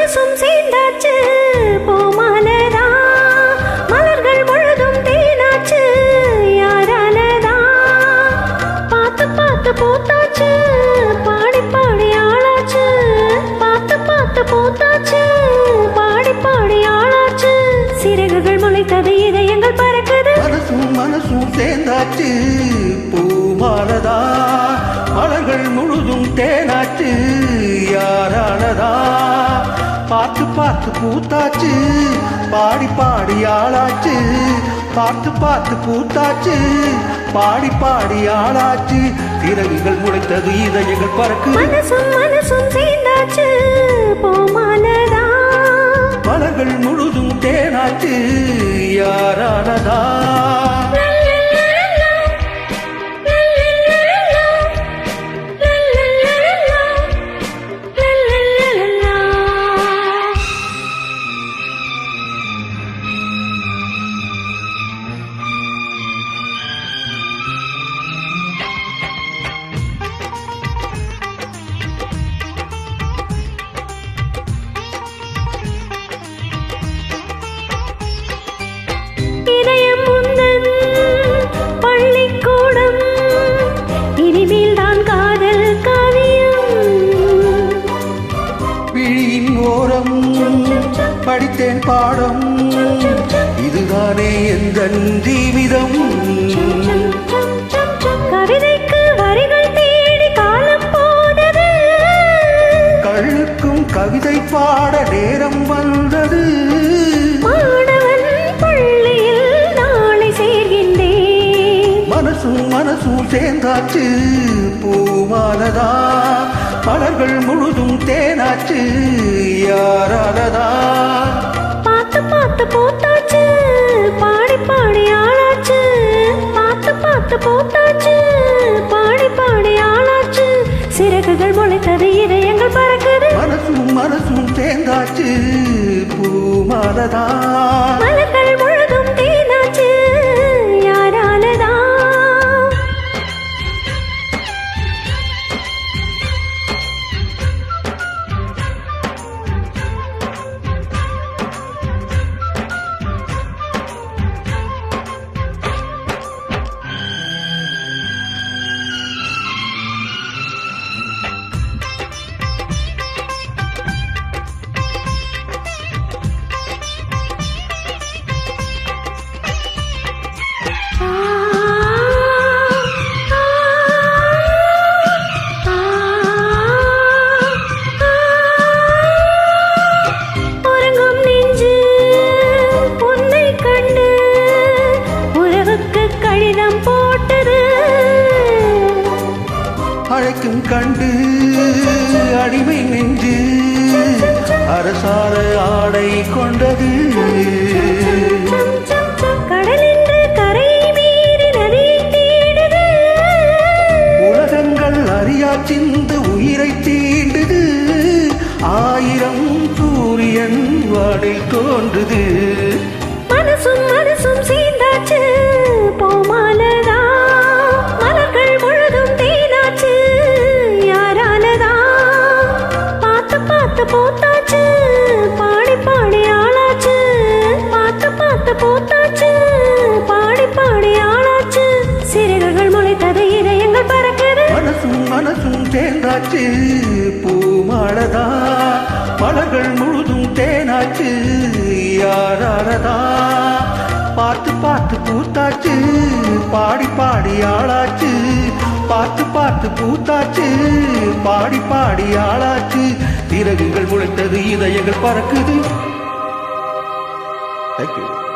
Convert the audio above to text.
மனசும் சேர்ந்தாச்சு பூமாலதா? மலர்கள் முழுதும் தேனாச்சு யாராலதா? பார்த்து பார்த்து பூத்தாச்சு பாடி பாடி ஆளாச்சு. பார்த்து பார்த்து பூத்தாச்சு பாடி பாடி ஆளாச்சு. சிறகுகள் முளைத்தது இதயங்கள் பறக்குது. மனசும் மனசும் சேர்ந்தாச்சு. பார்த்து பார்த்து பூத்தாச்சு. பாடி பாடி ஆளாச்சு. பார்த்து பார்த்து பூத்தாச்சு. பாடி பாடி ஆளாச்சு. சிறகுகள் முளைத்தது இதயங்கள் பறக்குது. மனசும் மனசும் சேர்ந்தாச்சு. மலர்கள் முழுதும் தேனாச்சு. படித்தேன் பாடம். இதுதானே எந்த ஜீவிதம்? கவிதைக்கு வரிகள் தேடி காலம் போனது. கள்ளுக்கும் கவிதை பாட நேரம் வந்தது. மனசும் மனசும் சேர்ந்தாச்சு பூமாலதா மலர்கள் முழுதும் தேனாச்சு யாராலதா பார்த்து பார்த்து பூத்தாச்சு பாடி பாடி ஆளாச்சு. பார்த்து பார்த்து பூத்தாச்சு பாடி பாடி ஆளாச்சு. சிறகுகள் முளைத்தது இதயங்கள் பறக்குது. மனசும் மனசும் சேர்ந்தாச்சு பூமாலதா அழைக்கும் கண்டு அடிமை நெஞ்சு அரசார ஆடை கொண்டது. உலகங்கள் அறியா சிந்து உயிரை தீண்டுது. ஆயிரம் சூரியன் வாடில் தோன்றுது. மனசும் தேர்ந்தாச்சு பூ பூமாலதா? மலர்கள் முழுதும் தேனாச்சு யாராலதா? பார்த்து பார்த்து பூத்தாச்சு பாடி பாடி ஆளாச்சு. பார்த்து பார்த்து பூத்தாச்சு பாடி பாடி ஆளாச்சு. இறகுகள் முளைத்தது இதயங்கள் பறக்குது. தேங்க்யூ